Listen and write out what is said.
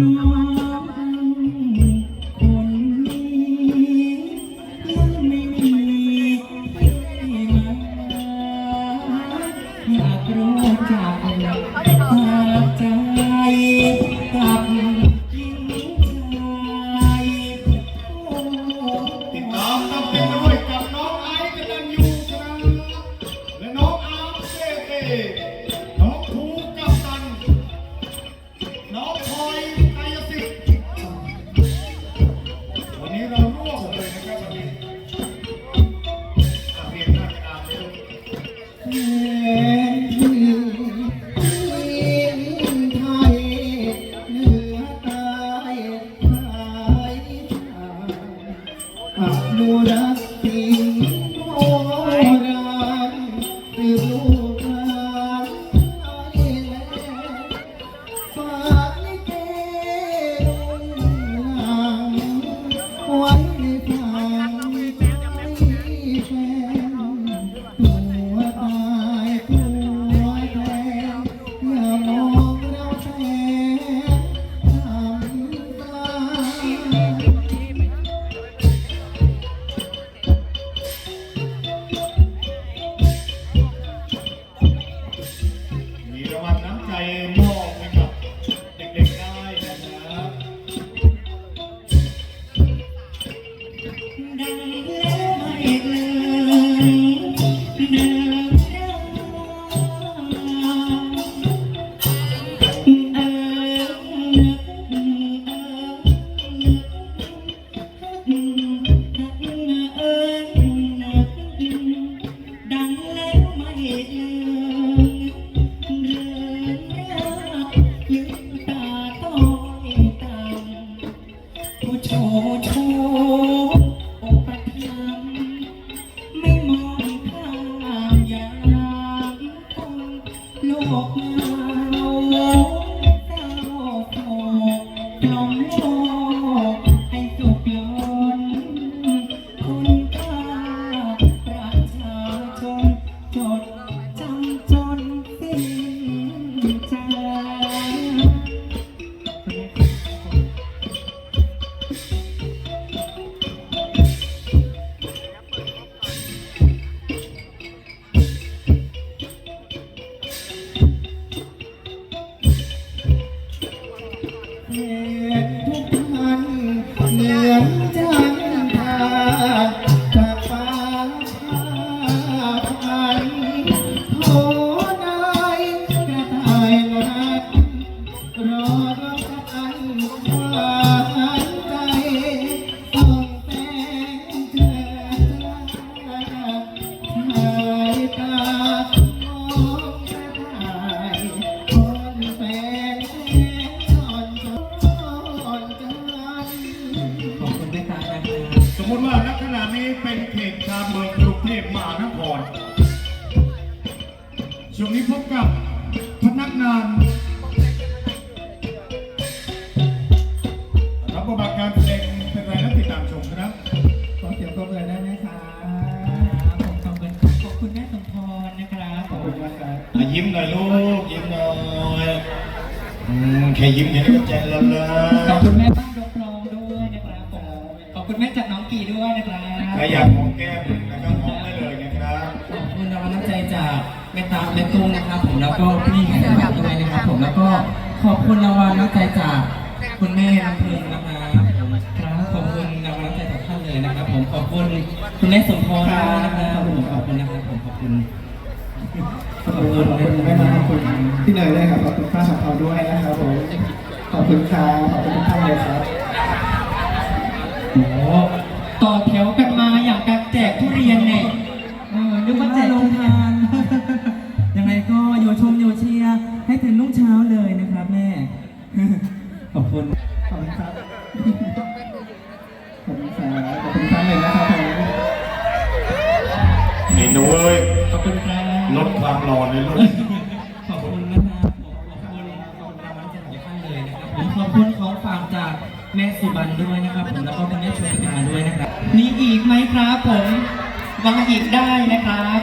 น้องคนนี้ยังไม่มีที่มากรู้จักฝากใจกับ รักษ์สิ่งโบร ก ขอบคุณแม่ตานะครับสมมติว่าณขณะนี้เป็นเขตชานเมืองกรุงเทพมหานครช่วงนี้พบกับพนักงาน ขอบคุณมากครับอะยิ้มหน่อยลูกยิ้มหน่อยอืมแค่ยิ้มอย่างนี้ก็ใจละลาขอบยคุณแม่บ้านยกรองด้วยนะครับผมขอบคุณแม่จากน้องกีด้วยนะครับใครอยากหอมแก้มนะครับหอมได้เลยนะครับขอบคุณรางวัลน้ำใจจากแม่ตาแม่ตุ้งนะครับ ผมแล้วก็พี่แม่ตาด้วยนะครับ ผมแล้วก็ขอบคุณรางวัลน้ำใจจากคุณแม่ลำพึงนะครับผมครับขอบคุณรางวัลน้ำใจจากท่านเลยนะครับ ผมขอบคุณคุณแม่สมพรด้วยนะครับผมขอบคุณนะครับผมขอบคุณ ขอบคุณขอบคุณแม่มาขอบคุณพี่เนยด้วยครับขอบคุณป้าสัมภาด้วยนะครับผมขอบคุณครับขอบคุณทุกท่านเลยครับโอ้โหต่อแถวกันมาอย่างการแจกทุเรียนเนี่ยเออนึกว่าแจกโรงทานยังไงก็อยู่ชมอยู่เชียร์ให้ถึงรุ่งเช้าเลยนะครับแม่ขอบคุณขอบคุณครับขอบคุณครับขอบคุณท่านเลยนะครับผมนี่หนูเอ้ยขอบคุณครับ ลดความร้อนรถขอบคุณนะครับขอบคุณขอบคุณรางวัลจากท่านเลยนะครับผมขอบคุณของฝากจากแม่สุบันด้วยนะครับผมแล้วก็คุณแม่ชวนมาด้วยนะครับมีอีกไหมครับผมวางอีกได้นะครับ